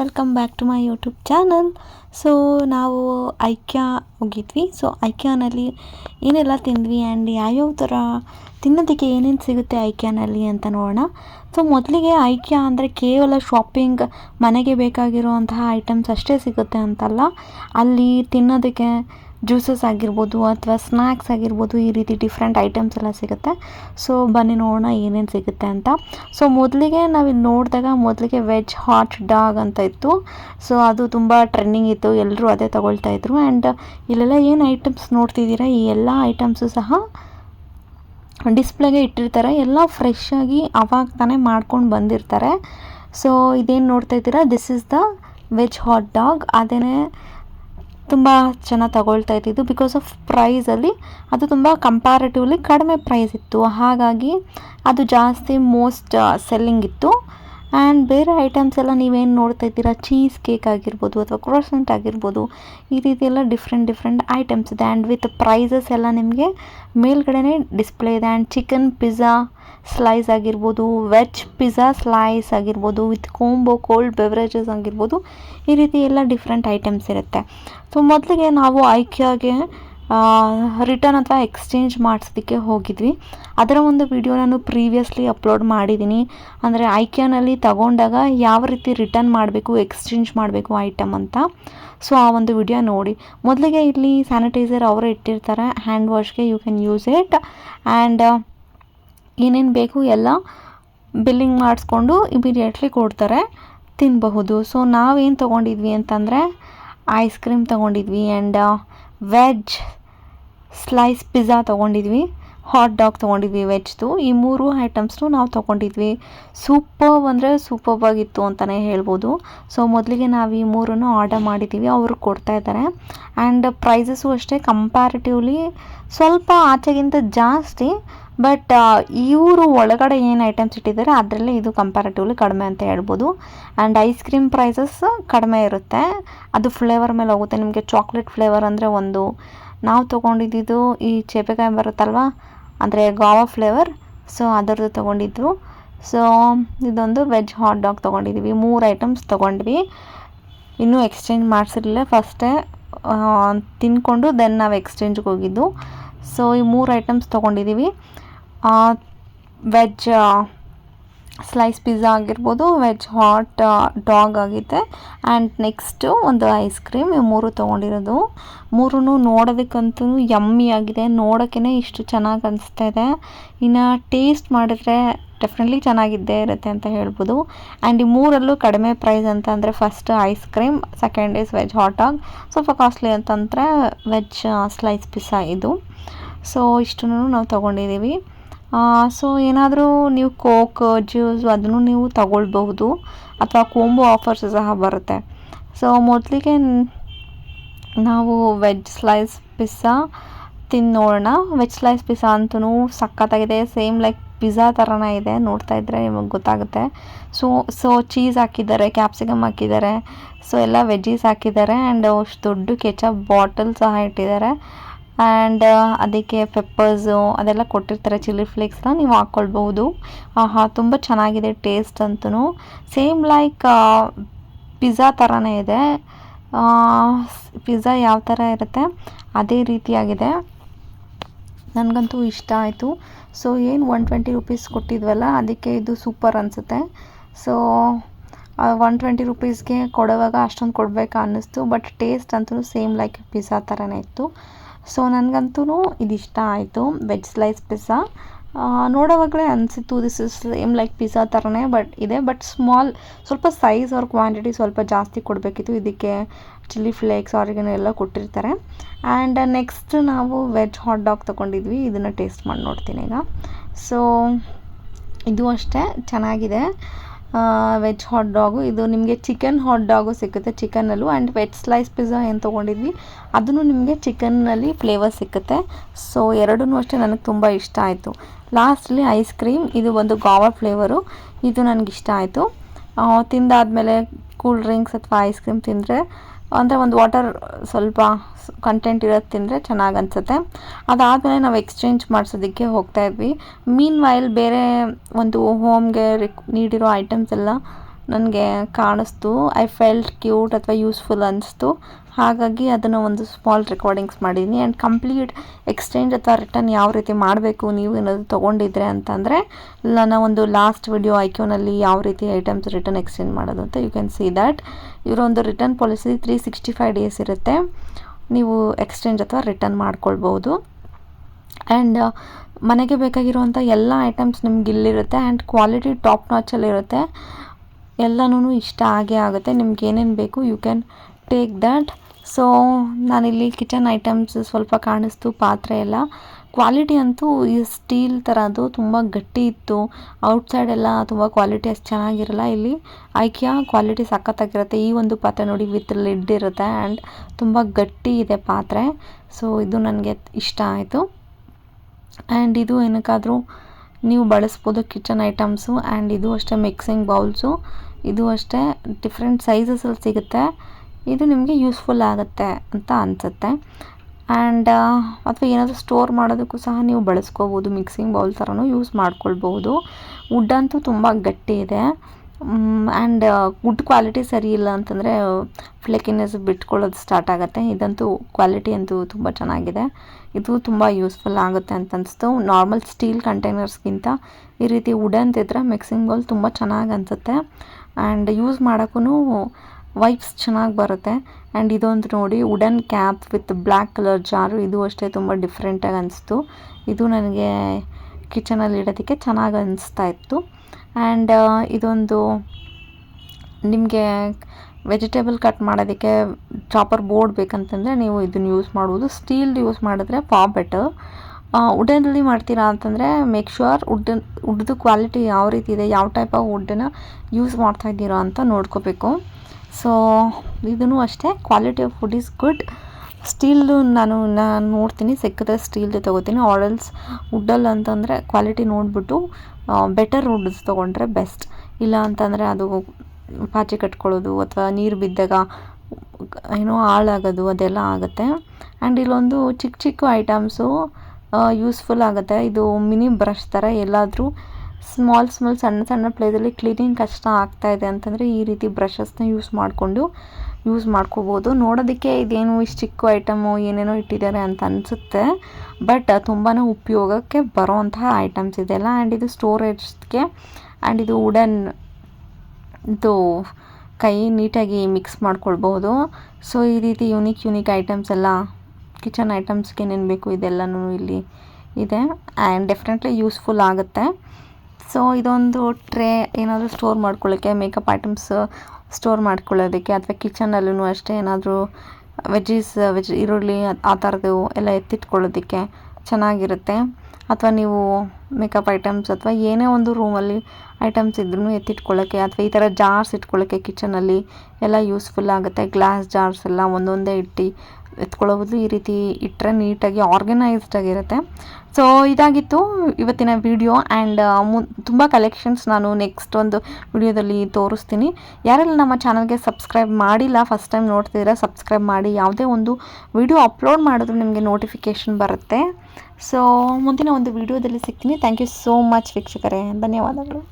Welcome back to my YouTube channel so ನಾವು IKEA ಹೋಗಿದ್ವಿ. So ಐಕ್ಯಾನಲ್ಲಿ ಏನೆಲ್ಲ ತಿಂದ್ವಿ ಆ್ಯಂಡ್ ಯಾವ್ಯಾವ ಥರ ತಿನ್ನೋದಕ್ಕೆ ಏನೇನು ಸಿಗುತ್ತೆ ಐಕ್ಯಾನಲ್ಲಿ ಅಂತ ನೋಡೋಣ. ಸೊ ಮೊದಲಿಗೆ ಐಕ್ಯ ಅಂದರೆ ಕೇವಲ ಶಾಪಿಂಗ್ ಮನೆಗೆ ಬೇಕಾಗಿರುವಂತಹ ಐಟಮ್ಸ್ ಅಷ್ಟೇ ಸಿಗುತ್ತೆ ಅಂತಲ್ಲ. ಅಲ್ಲಿ ತಿನ್ನೋದಕ್ಕೆ ಜ್ಯೂಸಸ್ ಆಗಿರ್ಬೋದು ಅಥವಾ ಸ್ನ್ಯಾಕ್ಸ್ ಆಗಿರ್ಬೋದು ಈ ರೀತಿ ಡಿಫ್ರೆಂಟ್ ಐಟಮ್ಸ್ ಎಲ್ಲ ಸಿಗುತ್ತೆ. ಸೊ ಬನ್ನಿ ನೋಡೋಣ ಏನೇನು ಸಿಗುತ್ತೆ ಅಂತ. ಸೊ ಮೊದಲಿಗೆ ನಾವಿಲ್ಲಿ ನೋಡಿದಾಗ ಮೊದಲಿಗೆ ವೆಜ್ ಹಾಟ್ ಡಾಗ್ ಅಂತ ಇತ್ತು. ಸೊ ಅದು ತುಂಬ ಟ್ರೆಂಡಿಂಗ್ ಇತ್ತು. ಎಲ್ಲರೂ ಅದೇ ತಗೊಳ್ತಾ ಇದ್ರು. ಆ್ಯಂಡ್ ಇಲ್ಲೆಲ್ಲ ಏನು ಐಟಮ್ಸ್ ನೋಡ್ತಿದ್ದೀರಾ? ಈ ಎಲ್ಲ ಐಟಮ್ಸು ಸಹ ಡಿಸ್ಪ್ಲೇಗೆ ಇಟ್ಟಿರ್ತಾರೆ. ಎಲ್ಲ ಫ್ರೆಶ್ ಆಗಿ ಅವಾಗ ತಾನೇ ಮಾಡ್ಕೊಂಡು ಬಂದಿರ್ತಾರೆ. ಸೊ ಇದೇನು ನೋಡ್ತಾ ಇದ್ದೀರಾ? This is the veg hot dog ಅದೇ ತುಂಬ ಚೆನ್ನಾಗಿ ತಗೊಳ್ತಾ ಇದ್ದಿದ್ದು ಬಿಕಾಸ್ ಆಫ್ ಪ್ರೈಸಲ್ಲಿ ಅದು ತುಂಬ ಕಂಪ್ಯಾರಿಟಿವ್ಲಿ ಕಡಿಮೆ ಪ್ರೈಸ್ ಇತ್ತು. ಹಾಗಾಗಿ ಅದು ಜಾಸ್ತಿ ಮೋಸ್ಟ್ ಸೆಲ್ಲಿಂಗ್ ಇತ್ತು. ಆ್ಯಂಡ್ ಬೇರೆ ಐಟಮ್ಸ್ ಎಲ್ಲ ನೀವೇನು ನೋಡ್ತಾ ಇದ್ದೀರಾ? ಚೀಸ್ ಕೇಕ್ ಆಗಿರ್ಬೋದು ಅಥವಾ ಕ್ರೋಸೆಂಟ್ ಆಗಿರ್ಬೋದು. ಈ ರೀತಿ ಎಲ್ಲ ಡಿಫ್ರೆಂಟ್ ಡಿಫ್ರೆಂಟ್ ಐಟಮ್ಸ್ ಇದೆ. ಆ್ಯಂಡ್ ವಿತ್ ಪ್ರೈಸಸ್ ಎಲ್ಲ ನಿಮಗೆ ಮೇಲ್ಗಡೆನೇ ಡಿಸ್ಪ್ಲೇ ಇದೆ. ಆ್ಯಂಡ್ ಚಿಕನ್ ಪಿಜ್ಜಾ ಸ್ಲೈಸ್ ಆಗಿರ್ಬೋದು ವೆಜ್ ಪಿಜ್ಜಾ ಸ್ಲೈಸ್ ಆಗಿರ್ಬೋದು ವಿತ್ ಕೋಂಬೋ ಕೋಲ್ಡ್ ಬೆವರೇಜಸ್ ಆಗಿರ್ಬೋದು, ಈ ರೀತಿ ಎಲ್ಲ ಡಿಫ್ರೆಂಟ್ ಐಟಮ್ಸ್ ಇರುತ್ತೆ. ಸೊ ಮೊದಲಿಗೆ ನಾವು ಐಕ್ಯಾಗೆ ರಿಟರ್ನ್ ಅಥವಾ ಎಕ್ಸ್ಚೇಂಜ್ ಮಾಡಿಸೋದಕ್ಕೆ ಹೋಗಿದ್ವಿ. ಅದರ ಒಂದು ವಿಡಿಯೋ ನಾನು ಪ್ರೀವಿಯಸ್ಲಿ ಅಪ್ಲೋಡ್ ಮಾಡಿದ್ದೀನಿ. ಅಂದರೆ ಐಕ್ಯಾನಲ್ಲಿ ತಗೊಂಡಾಗ ಯಾವ ರೀತಿ ರಿಟರ್ನ್ ಮಾಡಬೇಕು ಎಕ್ಸ್ಚೇಂಜ್ ಮಾಡಬೇಕು ಐಟಮ್ ಅಂತ. ಸೊ ಆ ಒಂದು ವಿಡಿಯೋ ನೋಡಿ. ಮೊದಲಿಗೆ ಇಲ್ಲಿ ಸ್ಯಾನಿಟೈಸರ್ ಅವರು ಇಟ್ಟಿರ್ತಾರೆ. Hand ವಾಶ್ಗೆ you can use it and ಏನೇನು ಬೇಕು ಎಲ್ಲ ಬಿಲ್ಲಿಂಗ್ ಮಾಡಿಸ್ಕೊಂಡು ಇಮಿಡಿಯೇಟ್ಲಿ ಕೊಡ್ತಾರೆ. ತಿನ್ನಬಹುದು ಸೊ ನಾವೇನು ತೊಗೊಂಡಿದ್ವಿ ಅಂತಂದರೆ ಐಸ್ ಕ್ರೀಮ್ ತೊಗೊಂಡಿದ್ವಿ. ಆ್ಯಂಡ್ ವೆಜ್ ಸ್ಲೈಸ್ ಪಿಜ್ಜಾ ತೊಗೊಂಡಿದ್ವಿ ಹಾಟ್ ಡಾಗ್ ತೊಗೊಂಡಿದ್ವಿ ವೆಜ್ದು ಈ ಮೂರು ಐಟಮ್ಸ್ನು ನಾವು ತೊಗೊಂಡಿದ್ವಿ. ಸೂಪರ್ ಅಂದರೆ ಸೂಪರ್ಬ್ ಆಗಿತ್ತು ಅಂತಲೇ ಹೇಳ್ಬೋದು. ಸೊ ಮೊದಲಿಗೆ ನಾವು ಈ ಮೂರನ್ನು ಆರ್ಡರ್ ಮಾಡಿದ್ದೀವಿ ಅವರು ಕೊಡ್ತಾ ಇದ್ದಾರೆ. ಆ್ಯಂಡ್ ಪ್ರೈಸಸ್ಸು ಅಷ್ಟೇ ಕಂಪ್ಯಾರಿಟಿವ್ಲಿ ಸ್ವಲ್ಪ ಆಚೆಗಿಂತ ಜಾಸ್ತಿ ಬಟ್ ಇವರು ಒಳಗಡೆ ಏನು ಐಟಮ್ಸ್ ಇಟ್ಟಿದ್ದಾರೆ, ಅದರಲ್ಲೇ ಇದು ಕಂಪ್ಯಾರಿಟಿವ್ಲಿ ಕಡಿಮೆ ಅಂತ ಹೇಳ್ಬೋದು. ಆ್ಯಂಡ್ ಐಸ್ ಕ್ರೀಮ್ ಪ್ರೈಸಸ್ ಕಡಿಮೆ ಇರುತ್ತೆ. ಅದು ಫ್ಲೇವರ್ ಮೇಲೆ ಹೋಗುತ್ತೆ. ನಿಮಗೆ ಚಾಕ್ಲೇಟ್ ಫ್ಲೇವರ್ ಅಂದರೆ ಒಂದು ನಾವು ತೊಗೊಂಡಿದ್ದು ಈ ಚೇಪೆಕಾಯಿ ಬರುತ್ತಲ್ವ? ಅಂದರೆ ಗೋವಾ ಫ್ಲೇವರ್ ಸೊ ಅದರದ್ದು ತೊಗೊಂಡಿದ್ದು. ಸೊ ಇದೊಂದು ವೆಜ್ ಹಾಟ್ ಡಾಗ್ ತೊಗೊಂಡಿದ್ದೀವಿ. ಮೂರು ಐಟಮ್ಸ್ ತೊಗೊಂಡ್ವಿ. ಇನ್ನೂ ಎಕ್ಸ್ಚೇಂಜ್ ಮಾಡಿಸಿರಲಿಲ್ಲ. ಫಸ್ಟೇ ತಿನ್ಕೊಂಡು ದೆನ್ ನಾವು ಎಕ್ಸ್ಚೇಂಜ್ಗೆ ಹೋಗಿದ್ದು. ಸೊ ಈ ಮೂರು ಐಟಮ್ಸ್ ತೊಗೊಂಡಿದ್ದೀವಿ. ವೆಜ್ ಸ್ಲೈಸ್ ಪಿಜ್ಜಾ ಆಗಿರ್ಬೋದು ವೆಜ್ ಹಾಟ್ ಡಾಗ್ ಆಗಿದೆ ಆ್ಯಂಡ್ ನೆಕ್ಸ್ಟು ಒಂದು ಐಸ್ ಕ್ರೀಮ್ ಇವು ಮೂರು ತೊಗೊಂಡಿರೋದು. ಮೂರೂ ನೋಡೋದಕ್ಕಂತೂ ಯಮ್ಮಿ ಆಗಿದೆ. ನೋಡೋಕ್ಕೇ ಇಷ್ಟು ಚೆನ್ನಾಗಿ ಅನಿಸ್ತಾ ಇದೆ. ಇನ್ನು ಟೇಸ್ಟ್ ಮಾಡಿದ್ರೆ ಡೆಫಿನೆಟ್ಲಿ ಚೆನ್ನಾಗಿದ್ದೇ ಇರುತ್ತೆ ಅಂತ ಹೇಳ್ಬೋದು. ಆ್ಯಂಡ್ ಈ ಮೂರಲ್ಲೂ ಕಡಿಮೆ ಪ್ರೈಸ್ ಅಂತ ಅಂದರೆ first ice cream second is veg hot dog ಸ್ವಲ್ಪ ಕಾಸ್ಟ್ಲಿ ಅಂತಂದರೆ ವೆಜ್ ಸ್ಲೈಸ್ ಪಿಜ್ಜಾ ಇದು. ಸೊ ಇಷ್ಟನ್ನು ನಾವು ತೊಗೊಂಡಿದ್ದೀವಿ. ಸೊ ಏನಾದರೂ ನೀವು ಕೋಕ್ ಜ್ಯೂಸ್ ಅದನ್ನು ನೀವು ತಗೊಳ್ಬಹುದು. ಅಥವಾ ಕೋಂಬೋ ಆಫರ್ಸ್ ಸಹ ಬರುತ್ತೆ. ಸೊ ಮೊದಲಿಗೆ ನಾವು ವೆಜ್ ಸ್ಲೈಸ್ ಪಿಜ್ಜಾ ತಿಂದು ನೋಡೋಣ ವೆಜ್ ಸ್ಲೈಸ್ ಪಿಜ್ಜಾ ಅಂತೂ ಸಖತ್ತಾಗಿದೆ. ಸೇಮ್ ಲೈಕ್ ಪಿಜ್ಜಾ ಥರನೇ ಇದೆ. ನೋಡ್ತಾ ಇದ್ದರೆ ನಿಮಗೆ ಗೊತ್ತಾಗುತ್ತೆ. ಸೊ ಸೊ ಚೀಸ್ ಹಾಕಿದ್ದಾರೆ ಕ್ಯಾಪ್ಸಿಕಮ್ ಹಾಕಿದ್ದಾರೆ. ಸೊ ಎಲ್ಲ ವೆಜ್ಜೀಸ್ ಹಾಕಿದ್ದಾರೆ. ಆ್ಯಂಡ್ ಅಷ್ಟು ದೊಡ್ಡ ಕೆಚಪ್ ಬಾಟಲ್ ಸಹ ಇಟ್ಟಿದ್ದಾರೆ. ಆ್ಯಂಡ್ ಅದಕ್ಕೆ ಪೆಪ್ಪರ್ಸು ಅದೆಲ್ಲ ಕೊಟ್ಟಿರ್ತಾರೆ ಚಿಲ್ಲಿ ಫ್ಲೇಕ್ಸ್ನ ನೀವು ಹಾಕ್ಕೊಳ್ಬೋದು ಆಹಾ, ತುಂಬ ಚೆನ್ನಾಗಿದೆ ಟೇಸ್ಟ್ ಅಂತೂ ಸೇಮ್ ಲೈಕ್ ಪಿಜ್ಜಾ ಥರನೇ ಇದೆ. ಪಿಜ್ಜಾ ಯಾವ ಥರ ಇರುತ್ತೆ? ಅದೇ ರೀತಿಯಾಗಿದೆ. ನನಗಂತೂ ಇಷ್ಟ ಆಯಿತು. ಸೊ ಏನು ಒನ್ ಟ್ವೆಂಟಿ ರುಪೀಸ್ ಕೊಟ್ಟಿದ್ವಲ್ಲ, ಅದಕ್ಕೆ ಇದು ಸೂಪರ್ ಅನಿಸುತ್ತೆ. ಸೊ ಒನ್ ಟ್ವೆಂಟಿ ರುಪೀಸ್ಗೆ ಕೊಡುವಾಗ ಅಷ್ಟೊಂದು ಕೊಡಬೇಕಾ ಅನ್ನಿಸ್ತು ಬಟ್ ಟೇಸ್ಟ್ ಅಂತೂ ಸೇಮ್ ಲೈಕ್ ಪಿಜ್ಜಾ ಥರನೇ ಇತ್ತು. ಸೊ ನನಗಂತೂ ಇದಿಷ್ಟ ಆಯಿತು. ವೆಜ್ ಸ್ಲೈಸ್ ಪಿಜ್ಜಾ ನೋಡೋವಾಗಲೇ ಅನಿಸಿತ್ತು this is same like pizza ಥರನೇ ಬಟ್ ಇದೆ. ಬಟ್ ಸ್ಮಾಲ್ ಸ್ವಲ್ಪ ಸೈಜ್ ಅವ್ರ ಕ್ವಾಂಟಿಟಿ ಸ್ವಲ್ಪ ಜಾಸ್ತಿ ಕೊಡಬೇಕಿತ್ತು. ಇದಕ್ಕೆ ಚಿಲ್ಲಿ ಫ್ಲೇಕ್ಸ್ ಆರಿಗನ್ ಎಲ್ಲ ಕೊಟ್ಟಿರ್ತಾರೆ. ಆ್ಯಂಡ್ ನೆಕ್ಸ್ಟ್ ನಾವು ವೆಜ್ ಹಾಟ್ ಡಾಗ್ ತೊಗೊಂಡಿದ್ವಿ. ಇದನ್ನು ಟೇಸ್ಟ್ ಮಾಡಿ ನೋಡ್ತೀನಿ ಈಗ. ಸೊ ಇದು ಅಷ್ಟೇ. ಚೆನ್ನಾಗಿದೆ. ವೆಜ್ ಹಾಟ್ ಡಾಗು ಇದು ನಿಮಗೆ ಚಿಕನ್ ಹಾಟ್ ಡಾಗು ಸಿಗುತ್ತೆ ಚಿಕನಲ್ಲೂ ಆ್ಯಂಡ್ ವೆಜ್ ಸ್ಲೈಸ್ ಪಿಜ್ಜಾ ಏನು ತೊಗೊಂಡಿದ್ವಿ? ಅದನ್ನು ನಿಮಗೆ ಚಿಕನ್ನಲ್ಲಿ ಫ್ಲೇವರ್ ಸಿಕ್ಕುತ್ತೆ. ಸೊ ಎರಡೂ ಅಷ್ಟೇ ನನಗೆ ತುಂಬ ಇಷ್ಟ ಆಯಿತು. ಲಾಸ್ಟಲ್ಲಿ ಐಸ್ ಕ್ರೀಮ್ ಇದು ಒಂದು ಗಾವಾ ಫ್ಲೇವರು ಇದು ನನಗಿಷ್ಟ ಆಯಿತು. ತಿಂದಾದಮೇಲೆ ಕೂಲ್ ಡ್ರಿಂಕ್ಸ್ ಅಥವಾ ಐಸ್ ಕ್ರೀಮ್ ತಿಂದರೆ ಅಂದರೆ ಒಂದು ವಾಟರ್ ಸ್ವಲ್ಪ ಕಂಟೆಂಟ್ ಇರೋದು ತಿಂದರೆ ಚೆನ್ನಾಗಿ ಅನಿಸುತ್ತೆ ಅದಾದಮೇಲೆ ನಾವು ಎಕ್ಸ್ಚೇಂಜ್ ಮಾಡಿಸೋದಕ್ಕೆ ಹೋಗ್ತಾ ಇದ್ವಿ. ಮೀನ್ ವೈಲ್ ಬೇರೆ ಒಂದು ಹೋಮ್ಗೆ ರಿಕ್ ನೀಡಿರೋ ಐಟಮ್ಸ್ ಎಲ್ಲ ನನಗೆ ಕಾಣಿಸ್ತು. ಐ ಫೆಲ್ಟ್ ಕ್ಯೂಟ್ ಅಥವಾ ಯೂಸ್ಫುಲ್ ಅನ್ನಿಸ್ತು ಹಾಗಾಗಿ ಅದನ್ನು ಒಂದು ಸ್ಮಾಲ್ ರೆಕಾರ್ಡಿಂಗ್ಸ್ ಮಾಡಿದ್ದೀನಿ ಆ್ಯಂಡ್ ಕಂಪ್ಲೀಟ್ ಎಕ್ಸ್ಚೇಂಜ್ ಅಥವಾ ರಿಟರ್ನ್ ಯಾವ ರೀತಿ ಮಾಡಬೇಕು ನೀವು ಏನಾದರೂ ತೊಗೊಂಡಿದ್ರೆ ಅಂತಂದರೆ ನನ್ನ ಒಂದು ಲಾಸ್ಟ್ ವಿಡಿಯೋ ಐಕ್ಯೂನಲ್ಲಿ ಯಾವ ರೀತಿ ಐಟಮ್ಸ್ ರಿಟರ್ನ್ ಎಕ್ಸ್ಚೇಂಜ್ ಮಾಡೋದು ಅಂತ you can see that ಇವರೊಂದು return policy three sixty five days ಇರುತ್ತೆ. ನೀವು ಎಕ್ಸ್ಚೇಂಜ್ ಅಥವಾ ರಿಟರ್ನ್ ಮಾಡ್ಕೊಳ್ಬೋದು. ಆ್ಯಂಡ್ ಮನೆಗೆ ಬೇಕಾಗಿರುವಂಥ ಎಲ್ಲ ಐಟಮ್ಸ್ ನಿಮ್ಗೆ ಇಲ್ಲಿರುತ್ತೆ. ಆ್ಯಂಡ್ ಕ್ವಾಲಿಟಿ ಟಾಪ್ ನಾಚಲ್ಲಿರುತ್ತೆ ಎಲ್ಲನೂ ಇಷ್ಟ ಆಗೇ ಆಗುತ್ತೆ. ನಿಮ್ಗೆ ಏನೇನು ಬೇಕು you can take that so ನಾನಿಲ್ಲಿ ಕಿಚನ್ ಐಟಮ್ಸ್ ಸ್ವಲ್ಪ ಕಾಣಿಸ್ತು, ಪಾತ್ರೆ ಎಲ್ಲ. ಕ್ವಾಲಿಟಿ ಅಂತೂ ಈ ಸ್ಟೀಲ್ ಥರ ಅದು ತುಂಬ ಗಟ್ಟಿ ಇತ್ತು. ಔಟ್ಸೈಡ್ ಎಲ್ಲ ತುಂಬ ಕ್ವಾಲಿಟಿ ಅಷ್ಟು ಚೆನ್ನಾಗಿರಲ್ಲ. ಇಲ್ಲಿ ಐಕಿಯಾ ಕ್ವಾಲಿಟಿ ಸಖತ್ತಾಗಿರುತ್ತೆ. ಈ ಒಂದು ಪಾತ್ರೆ ನೋಡಿ ವಿತ್ ಲಿಡ್ ಇರುತ್ತೆ ಆ್ಯಂಡ್ ತುಂಬ ಗಟ್ಟಿ ಇದೆ ಪಾತ್ರೆ. ಸೊ ಇದು ನನಗೆ ಇಷ್ಟ ಆಯಿತು. ಆ್ಯಂಡ್ ಇದು ಏನಕ್ಕಾದರೂ ನೀವು ಬಳಸ್ಬೋದು ಕಿಚನ್ ಐಟಮ್ಸು ಆ್ಯಂಡ್ ಇದು ಅಷ್ಟೇ ಮಿಕ್ಸಿಂಗ್ ಬೌಲ್ಸು ಇದು ಅಷ್ಟೇ ಡಿಫ್ರೆಂಟ್ ಸೈಜಸಲ್ಲಿ ಸಿಗುತ್ತೆ. ಇದು ನಿಮಗೆ ಯೂಸ್ಫುಲ್ ಆಗುತ್ತೆ ಅಂತ ಅನಿಸುತ್ತೆ. ಆ್ಯಂಡ್ ಅಥವಾ ಏನಾದರೂ ಸ್ಟೋರ್ ಮಾಡೋದಕ್ಕೂ ಸಹ ನೀವು ಬಳಸ್ಕೋಬೋದು ಮಿಕ್ಸಿಂಗ್ ಬೌಲ್ ಥರನೂ ಯೂಸ್ ಮಾಡ್ಕೊಳ್ಬೋದು. ವುಡ್ ಅಂತೂ ತುಂಬ ಗಟ್ಟಿ ಇದೆ. ಆ್ಯಂಡ್ ವುಡ್ ಕ್ವಾಲಿಟಿ ಸರಿ ಇಲ್ಲ ಅಂತಂದರೆ ಫ್ಲೆಕಿನೆಸ್ ಬಿಟ್ಕೊಳ್ಳೋದು ಸ್ಟಾರ್ಟ್ ಆಗುತ್ತೆ. ಇದಂತೂ ಕ್ವಾಲಿಟಿ ಅಂತೂ ತುಂಬ ಚೆನ್ನಾಗಿದೆ. ಇದು ತುಂಬ ಯೂಸ್ಫುಲ್ ಆಗುತ್ತೆ ಅಂತ ಅನಿಸ್ತು. ನಾರ್ಮಲ್ ಸ್ಟೀಲ್ ಕಂಟೈನರ್ಸ್ಗಿಂತ ಈ ರೀತಿ ವುಡನ್ದಿದ್ರೆ ಮಿಕ್ಸಿಂಗ್ ಬೌಲ್ ತುಂಬ ಚೆನ್ನಾಗಿ ಅನಿಸುತ್ತೆ. ಆ್ಯಂಡ್ ಯೂಸ್ ಮಾಡೋಕ್ಕೂ ವೈಪ್ಸ್ ಚೆನ್ನಾಗಿ ಬರುತ್ತೆ. ಆ್ಯಂಡ್ ಇದೊಂದು ನೋಡಿ wooden cap with black colour jar ಇದು ಅಷ್ಟೇ ತುಂಬ ಡಿಫ್ರೆಂಟಾಗಿ ಅನಿಸ್ತು. ಇದು ನನಗೆ ಕಿಚನಲ್ಲಿ ಇಡೋದಕ್ಕೆ ಚೆನ್ನಾಗಿ ಅನಿಸ್ತಾ ಇತ್ತು. ಆ್ಯಂಡ್ ಇದೊಂದು ನಿಮಗೆ ವೆಜಿಟೇಬಲ್ ಕಟ್ ಮಾಡೋದಕ್ಕೆ ಚಾಪರ್ ಬೋರ್ಡ್ ಬೇಕಂತಂದರೆ ನೀವು ಇದನ್ನು ಯೂಸ್ ಮಾಡ್ಬೋದು. ಸ್ಟೀಲ್ ಯೂಸ್ ಮಾಡಿದ್ರೆ ಫಾ ಬೆಟರ್ ವುಡನಲ್ಲಿ ಮಾಡ್ತೀರಾ ಅಂತಂದರೆ ಮೇಕ್ ಶ್ಯೂರ್ ವುಡ್ ವುಡ್ದು ಕ್ವಾಲಿಟಿ ಯಾವ ರೀತಿ ಇದೆ, ಯಾವ ಟೈಪ್ ಆಫ್ ವುಡ್ಡನ್ನು ಯೂಸ್ ಮಾಡ್ತಾ ಇದ್ದೀರೋ ಅಂತ ನೋಡ್ಕೋಬೇಕು. ಸೊ ಇದೂ ಅಷ್ಟೇ quality of food is good ಸ್ಟೀಲ್ದು ನಾನು ನಾನು ನೋಡ್ತೀನಿ ಸಿಕ್ಕಿದ್ರೆ ಸ್ಟೀಲ್ದು ತೊಗೋತೀನಿ. ಆರ್ಡಲ್ಸ್ ವುಡ್ಡಲ್ಲಿ ಅಂತಂದರೆ ಕ್ವಾಲಿಟಿ ನೋಡಿಬಿಟ್ಟು ಬೆಟರ್ ವುಡ್ಸ್ ತೊಗೊಂಡ್ರೆ ಬೆಸ್ಟ್ ಇಲ್ಲ ಅಂತಂದರೆ ಅದು ಪಾಚಿ ಕಟ್ಕೊಳ್ಳೋದು ಅಥವಾ ನೀರು ಬಿದ್ದಾಗ ಏನೋ ಹಾಳಾಗೋದು ಅದೆಲ್ಲ ಆಗುತ್ತೆ. ಆ್ಯಂಡ್ ಇಲ್ಲೊಂದು ಚಿಕ್ಕ ಚಿಕ್ಕ ಐಟಮ್ಸು ಯೂಸ್ಫುಲ್ ಆಗುತ್ತೆ. ಇದು ಮಿನಿ ಬ್ರಷ್ ಥರ ಎಲ್ಲಾದರೂ ಸ್ಮಾಲ್ ಸ್ಮಾಲ್ ಸಣ್ಣ ಸಣ್ಣ ಪ್ಲೇಸಲ್ಲಿ ಕ್ಲೀನಿಂಗ್ ಕಷ್ಟ ಆಗ್ತಾ ಇದೆ ಅಂತಂದರೆ ಈ ರೀತಿ ಬ್ರಷಸ್ನ ಯೂಸ್ ಮಾಡಿಕೊಂಡು ಯೂಸ್ ಮಾಡ್ಕೋಬೋದು. ನೋಡೋದಕ್ಕೆ ಇದೇನು ಇಷ್ಟು ಚಿಕ್ಕ ಐಟಮು ಏನೇನೋ ಇಟ್ಟಿದ್ದಾರೆ ಅಂತ ಅನಿಸುತ್ತೆ. ಬಟ್ ತುಂಬಾ ಉಪಯೋಗಕ್ಕೆ ಬರೋವಂತಹ ಐಟಮ್ಸ್ ಇದೆಲ್ಲ ಆ್ಯಂಡ್ ಇದು ಸ್ಟೋರೇಜ್ಗೆ ಆ್ಯಂಡ್ ಇದು ವುಡನ್ ಇದು ಕೈ ನೀಟಾಗಿ ಮಿಕ್ಸ್ ಮಾಡ್ಕೊಳ್ಬೋದು. ಸೊ ಈ ರೀತಿ ಯುನಿಕ್ ಯುನಿಕ್ ಐಟಮ್ಸ್ ಎಲ್ಲ ಕಿಚನ್ ಐಟಮ್ಸ್ಗೆ ಏನೇನು ಬೇಕು ಇದೆಲ್ಲನೂ ಇಲ್ಲಿ ಇದೆ. ಆ್ಯಂಡ್ ಡೆಫಿನೆಟ್ಲಿ ಯೂಸ್ಫುಲ್ ಆಗುತ್ತೆ. ಸೊ ಇದೊಂದು ಟ್ರೇ, ಏನಾದರೂ ಸ್ಟೋರ್ ಮಾಡ್ಕೊಳ್ಳೋಕ್ಕೆ ಮೇಕಪ್ ಐಟಮ್ಸ್ ಸ್ಟೋರ್ ಮಾಡ್ಕೊಳ್ಳೋದಕ್ಕೆ ಅಥವಾ ಕಿಚನಲ್ಲೂ ಅಷ್ಟೇ ಏನಾದರೂ ವೆಜ್ಜೀಸ್ ವೆಜ್ ಈರುಳ್ಳಿ ಆ ಥರದ್ದು ಎಲ್ಲ ಎತ್ತಿಟ್ಕೊಳ್ಳೋದಕ್ಕೆ ಚೆನ್ನಾಗಿರುತ್ತೆ. ಅಥವಾ ನೀವು ಮೇಕಪ್ ಐಟಮ್ಸ್ ಅಥವಾ ಏನೇ ಒಂದು ರೂಮಲ್ಲಿ ಐಟಮ್ಸ್ ಇದ್ರೂ ಎತ್ತಿಟ್ಕೊಳ್ಳೋಕ್ಕೆ ಅಥವಾ ಈ ಥರ ಜಾರ್ಸ್ ಇಟ್ಕೊಳ್ಳೋಕ್ಕೆ ಕಿಚನಲ್ಲಿ ಎಲ್ಲ ಯೂಸ್ಫುಲ್ ಆಗುತ್ತೆ. ಗ್ಲಾಸ್ ಜಾರ್ಸ್ ಎಲ್ಲ ಒಂದೊಂದೇ ಇಟ್ಟು ಎತ್ಕೊಳ್ಳೋ ಬದಲು ಈ ರೀತಿ ಇಟ್ಟರೆ ನೀಟಾಗಿ ಆರ್ಗನೈಸ್ಡ್ ಆಗಿರುತ್ತೆ. ಸೊ ಇದಾಗಿತ್ತು ಇವತ್ತಿನ ವಿಡಿಯೋ ಆ್ಯಂಡ್ ಮು, ತುಂಬ ಕಲೆಕ್ಷನ್ಸ್ ನಾನು ನೆಕ್ಸ್ಟ್ ಒಂದು ವಿಡಿಯೋದಲ್ಲಿ ತೋರಿಸ್ತೀನಿ. ಯಾರೆಲ್ಲ ನಮ್ಮ ಚಾನಲ್ಗೆ ಸಬ್ಸ್ಕ್ರೈಬ್ ಮಾಡಿಲ್ಲ ಫಸ್ಟ್ ಟೈಮ್ ನೋಡ್ತಿದ್ದೀರಾ ಸಬ್ಸ್ಕ್ರೈಬ್ ಮಾಡಿ. ಯಾವುದೇ ಒಂದು ವಿಡಿಯೋ ಅಪ್ಲೋಡ್ ಮಾಡಿದ್ರು ನಿಮಗೆ ನೋಟಿಫಿಕೇಷನ್ ಬರುತ್ತೆ. ಸೊ ಮುಂದಿನ ಒಂದು ವಿಡಿಯೋದಲ್ಲಿ ಸಿಗ್ತೀನಿ. ಥ್ಯಾಂಕ್ ಯು ಸೋ ಮಚ್ ವೀಕ್ಷಕರೇ. ಧನ್ಯವಾದಗಳು.